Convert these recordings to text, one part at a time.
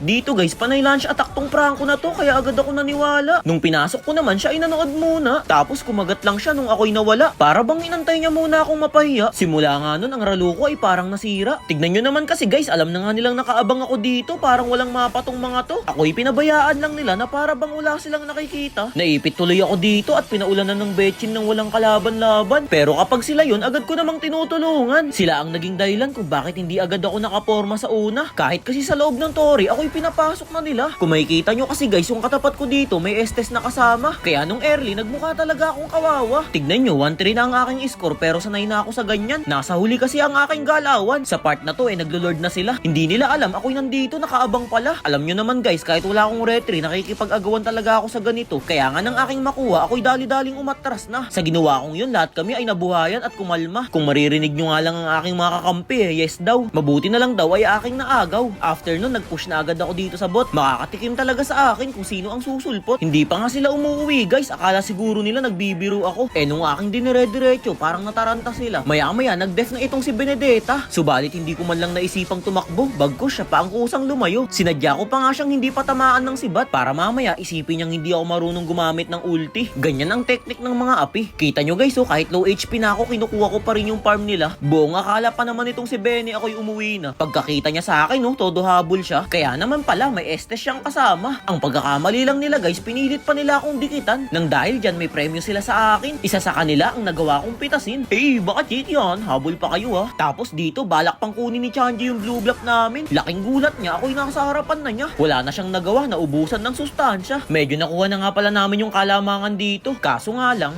Dito guys, panay lunch attack tong pranko na to kaya agad ako naniwala. Nung pinasok ko naman siya ay nanood muna. Tapos kumagat lang siya nung ako'y nawala. Para bang inantay niya muna akong mapahiya. Simula nga nun ang ralo ko ay parang nasira. Tignan nyo naman kasi guys, alam na nga nilang nakaabang ako dito. Parang walang mapa tong mga to. Ako'y pinabayaan lang nila na para bang wala silang nakikita. Naipit tuloy ako dito at pinaulanan ng betchin ng walang kalaban-laban. Pero kapag sila yun, agad ko namang tinutulungan. Sila ang naging dahilan kung bakit hindi agad ako nakaporma sa una. Kahit kasi sa loob ng Tori, ako'y pinapasok na nila. Kung makikita nyo kasi guys, yung katapat ko dito, may estes na kasama. Kaya nung early, nagmukha talaga akong kawawa. Tignan nyo, 1-3 na ang aking score pero sanay na ako sa ganyan. Nasa huli kasi ang aking galawan. Sa part na to, eh, naglo-lord na sila. Hindi nila alam, ako'y nandito, nakaabang pala. Alam nyo naman guys, kahit wala akong retry, nakikipag-agawan talaga ako sa ganito. Kaya nga nang aking makuha, ako'y dali-daling umatras na. Sa ginawa kong yun, lahat kami ay nabuhayan at kumalma. Kung maririnig nyo nga lang ang aking mga kakampi, eh, yes daw. Mabuti na lang daw ay aking naagaw. After nun, nag-push na agad ako dito sa bot. Makakatikim talaga sa akin kung sino ang susulpot. Hindi pa nga sila umuwi guys. Akala siguro nila nagbibiro ako. Eh nung aking dinire-diretso, parang nataranta sila. Maya-maya, nag-death na itong si Benedetta. Subalit hindi ko man lang naisipang tumakbo. Bagkus siya pa ang kusang lumayo. Sinadya ko pa nga siyang hindi patamaan ng sibat para mamaya isipin niyang hindi ako marunong gumamit ng ulti. Ganyan ang teknik ng mga api. Kita nyo guys, oh, kahit low HP na ako, kinukuha ko pa rin yung farm nila. Buong akala pa naman itong si Benny ako'y umuwi na. Pagkakita niya sa akin, no, todo habol siya. Kaya naman pala, may estes siyang kasama. Ang pagkakamali lang nila guys, pinilit pa nila akong dikitan. Nang dahil dyan, may premyo sila sa akin. Isa sa kanila ang nagawa kong pitasin. Eh, baka cheat yan. Habol pa kayo ha. Tapos dito, balak pang kunin ni Chanji yung blue block namin. Laking gulat niya, ako'y nasa harapan na niya. Wala na siyang nagawa, naubusan ng sustansya. Medyo nakuha na nga pala namin yung kalamangan dito. Kaso nga lang,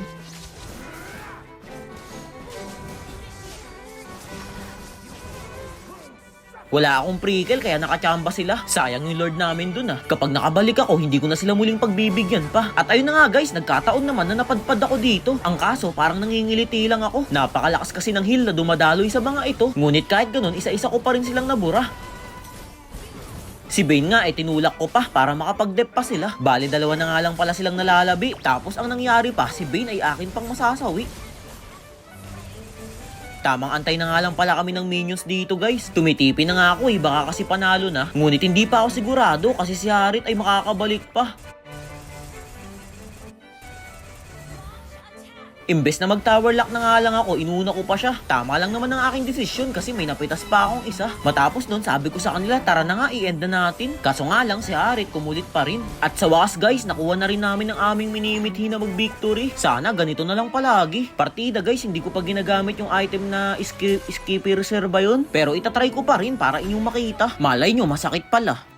Wala akong prequel kaya nakachamba sila. Sayang yung lord namin dun ah. Kapag nakabalik ako, hindi ko na sila muling pagbibigyan pa. At ayun na nga guys, nagkataon naman na napadpad ako dito. Ang kaso, parang nangingiliti lang ako. Napakalakas kasi ng heal na dumadaloy sa mga ito. Ngunit kahit ganun, isa-isa ko pa rin silang nabura. Si Bane nga ay tinulak ko pa para makapag-dep pa sila. Bali dalawa na nga lang pala silang nalalabi. Tapos ang nangyari pa, si Bane ay akin pang masasawi. Tamang antay na nga lang pala kami ng minions dito guys. Tumitipi na nga ako eh, baka kasi panalo na. Ngunit hindi pa ako sigurado kasi si Harit ay makakabalik pa. Imbes na mag-tower lock na nga lang ako, inuna ko pa siya. Tama lang naman ang aking desisyon kasi may napitas pa akong isa. Matapos nun, sabi ko sa kanila, tara na nga, i-end na natin. Kaso nga lang, si Harit kumulit pa rin. At sa wakas guys, nakuha na rin namin ang aming minimithi na mag-victory. Sana ganito na lang palagi. Partida guys, hindi ko pa ginagamit yung item na skip, skippy reserve ba yun? Pero itatry ko pa rin para inyong makita. Malay nyo, masakit pala.